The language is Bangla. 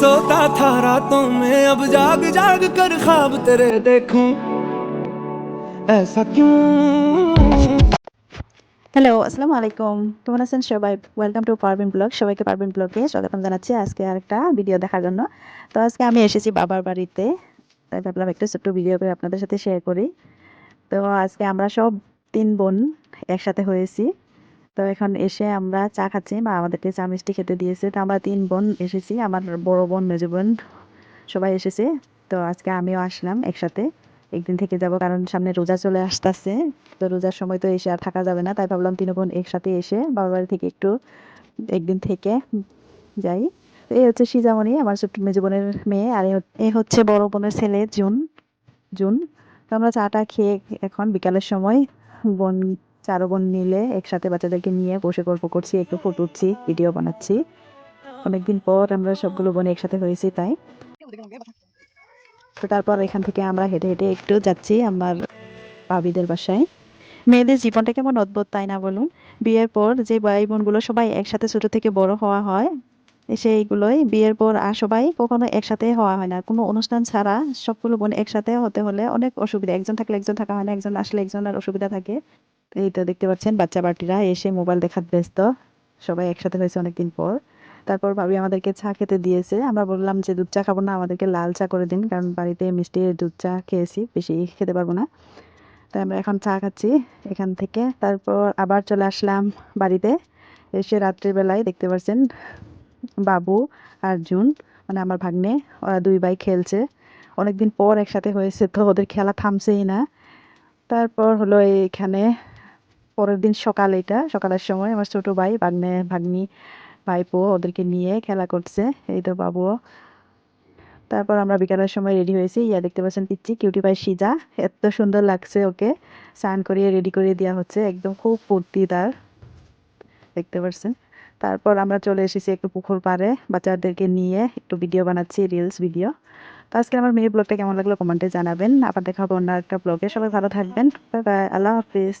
सोता था रातों में अब जाग जाग कर ख्वाब तेरे देखूं ऐसा क्यों হ্যালো আসসালামু আলাইকুম কেমন আছেন সবাই ওয়েলকাম টু পারভিন ব্লগ সবাইকে পারভিন ব্লগে স্বাগতম জানাচ্ছি আজকে আরেকটা ভিডিও দেখার জন্য তো আজকে আমি এসেছি বাবার বাড়িতে তাই ভাবলাম একটা ছোট্ট ভিডিও করে আপনাদের সাথে শেয়ার করি তো আজকে আমরা সব তিন বোন একসাথে হয়েছি তো এখন এসে আমরা চা খাচ্ছি বা আমাদেরকে চা মিষ্টি খেতে দিয়েছে। তো আমরা তিন বোন এসেছি, আমার বড় বোন, মেজো বোন, সবাই এসেছে। তো আজকে আমিও আসলাম একসাথে। একদিন থেকে যাব কারণ সামনে রোজা চলে আসতেছে। তো রোজার সময় তো এসে আর থাকা যাবে না, তাই ভাবলাম তিন বোন একসাথে এসে বাবার বাড়ি থেকে একটু একদিন থেকে যাই। তো এই হচ্ছে সিজামণি, আমার ছোট্ট মেজো বোনের মেয়ে আর এ হচ্ছে বড় বোনের ছেলে জুন জুন। তো আমরা চাটা খেয়ে এখন বিকালের সময় বোন চারো বোন মিলে একসাথে বাচ্চাদেরকে নিয়ে বসে গল্প করছি, একটু ফটো উঠছি ভিডিও বানাচ্ছি। অনেকদিন পর আমরা সবগুলো বোন একসাথে হয়েছি তাই। তো তারপর এখান থেকে আমরা হেঁটে হেঁটে একটু যাচ্ছি আমার ভাবিদের বাসায়। মেয়েদের জীবনটা কেমন অদ্ভুত তাই না বলুন? বিয়ের পর যে ভাই বোনগুলো সবাই একসাথে ছোট থেকে বড় হওয়া হয়, সেইগুলোই বিয়ের পর আর সবাই কখনো একসাথে হওয়া হয় না। কোনো অনুষ্ঠান ছাড়া সবগুলো বোন একসাথে হতে হলে অনেক অসুবিধা, একজন থাকলে একজন থাকা হয় না, একজন আসলে একজনের অসুবিধা থাকে। এই তো দেখতে পাচ্ছেন, বাচ্চা বাটিরা এসে মোবাইল দেখার ব্যস্ত। সবাই একসাথে হয়েছে অনেকদিন পর। তারপর ভাবি আমাদেরকে চা খেতে দিয়েছে। আমরা বললাম যে, দুধ চা খাব না, আমাদেরকে লাল চা করে দিন, কারণ বাড়িতে মিষ্টি দুধ চা খেয়েছি, বেশি খেতে পারব না। তাই আমরা এখন চা খাচ্ছি এখান থেকে। তারপর আবার চলে আসলাম বাড়িতে। এসে রাত্রিবেলায় দেখতে পাচ্ছেন, বাবু আর জুন মানে আমার ভাগ্নে, ওরা দুই ভাই খেলছে। অনেকদিন পর একসাথে হয়েছে, তো ওদের খেলা থামছেই না। তারপর হলো এইখানে পরের দিন সকাল এটা, সকালের সময় আমার ছোট ভাই, ভাগ্নে, ভাগ্নি, ভাইপো ওদেরকে নিয়ে খেলা করছে। এই তো বাবুও। তারপর আমরা বিকালের সময় রেডি হয়েছি। ইয়া দেখতে পাচ্ছেন পিচ্ছি কিউটি পাই সিজা। এত সুন্দর লাগছে ওকে। স্নান করিয়ে রেডি করিয়ে দেওয়া হচ্ছে। একদম খুব ফুর্তি তার দেখতে পাচ্ছেন। তারপর আমরা চলে এসেছি একটু পুকুর পাড়ে বাচ্চাদেরকে নিয়ে। একটু ভিডিও বানাচ্ছি রিলস ভিডিও তো আজকে আমার মেয়ে ব্লগটা কেমন লাগল কমেন্টে জানাবেন। আবার দেখা হবে অন্য একটা ব্লগে সবাই ভালো থাকবেন। Bye bye. আল্লাহ হাফিজ।